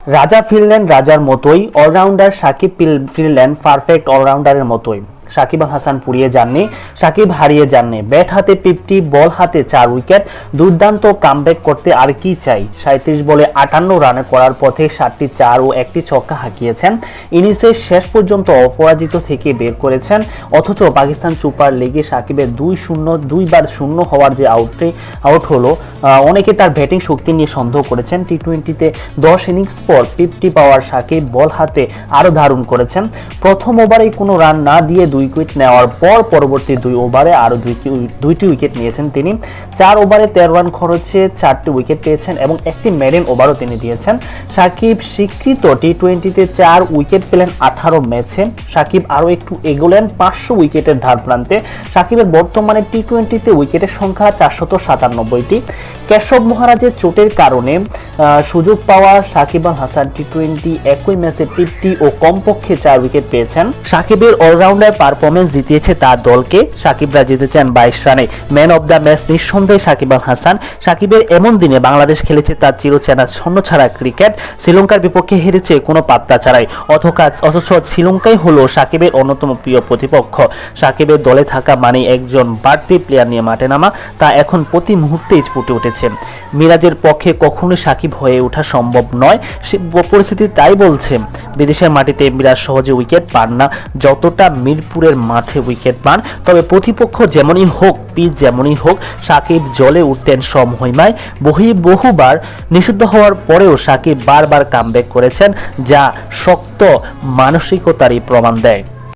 রাজা ফিরলেন রাজার মতোই অলরাউন্ডার সাকিব ফিরলেন পারফেক্ট অলরাউন্ডারের মতোই। সাকিব আল হাসান পুড়িয়ে যাননি, সাকিব হারিয়ে যাননি। ব্যাট হাতে ফিফটি বল হাতে চার উইকেট। দুর্দান্ত কামব্যাক করতে আর কি চাই? সাঁত্রিশ বলে আটান্ন রানে করার পথে সাতটি চার ও একটি ছক্কা হাঁকিয়েছেন। ইনিংসের শেষ পর্যন্ত অপরাজিত থেকে বের করেছেন। অথচ পাকিস্তান সুপার লিগে সাকিবের দুই শূন্য, দুইবার শূন্য হওয়ার যে আউটটি আউট হলো অনেকে তার ব্যাটিং শক্তি নিয়ে সন্দেহ করেছেন। টি টোয়েন্টিতে দশ ইনিংস পর ফিফটি পাওয়ার সাকিব বল হাতে আরও দারুণ করেছেন। প্রথম ওভারেই কোনো রান না দিয়ে দুই উইকেট নেওয়ার পর পরবর্তী দুই ওভারে আরও দুইটি দুইটি উইকেট নিয়েছেন তিনি। চার ওভারে তেরো রান খরচে চারটি উইকেট পেয়েছেন এবং একটি মেরিন ওভারও তিনি দিয়েছেন। সাকিব স্বীকৃত টি টোয়েন্টিতে চার উইকেট পেলেন আঠারো ম্যাচে। সাকিব আরও একটু এগোলেন পাঁচশো উইকেটের ধার প্রান্তে। সাকিবের বর্তমানে টি টোয়েন্টিতে উইকেটের সংখ্যা চারশত সাতানব্বইটি। কেশব মহারাজের চোটের কারণে সুযোগ পাওয়া সাকিব আল হাসান টি টোয়েন্টি একই ম্যাচে ফিফটি ও কমপক্ষে চার উইকেট পেয়েছেন। সাকিবের অলরাউন্ডার পারফরমেন্স জিতিয়েছে তার দলকে। সাকিবরা জিতেছেন বাইশ রানে। ম্যান অব দ্য ম্যাচ নিঃসন্দেহে সাকিব আল হাসান। সাকিবের এমন দিনে বাংলাদেশ খেলেছে তার চিরচেনা ছন্ন ছাড়া ক্রিকেট। শ্রীলঙ্কার বিপক্ষে হেরেছে কোনো পাত্তা ছাড়াই। অথকাজ অথচ শ্রীলঙ্কাই হলো সাকিবের অন্যতম প্রিয় প্রতিপক্ষ। সাকিবের দলে থাকা মানে একজন বাড়তি প্লেয়ার নিয়ে মাঠে নামা। তা এখন প্রতি মুহূর্তেই ফুটে উঠেছে। মিরাজের পক্ষে কখনোই সাকিব হয়ে ওঠা সম্ভব নয়। সে পরিস্থিতি তাই বলছে, বিদেশের মাটিতে মিরাজ সহজে উইকেট পান না। যতটা মিরপুরের মাঠে উইকেট পান। তবে প্রতিপক্ষ যেমনই হোক, পিচ যেমনই হোক, সাকিব জলে উঠতেন সমহিমায়। বহি বহুবার নিষিদ্ধ হওয়ার পরেও সাকিব বারবার কামব্যাক করেছেন, যা শক্ত মানসিকতারই প্রমাণ দেয়।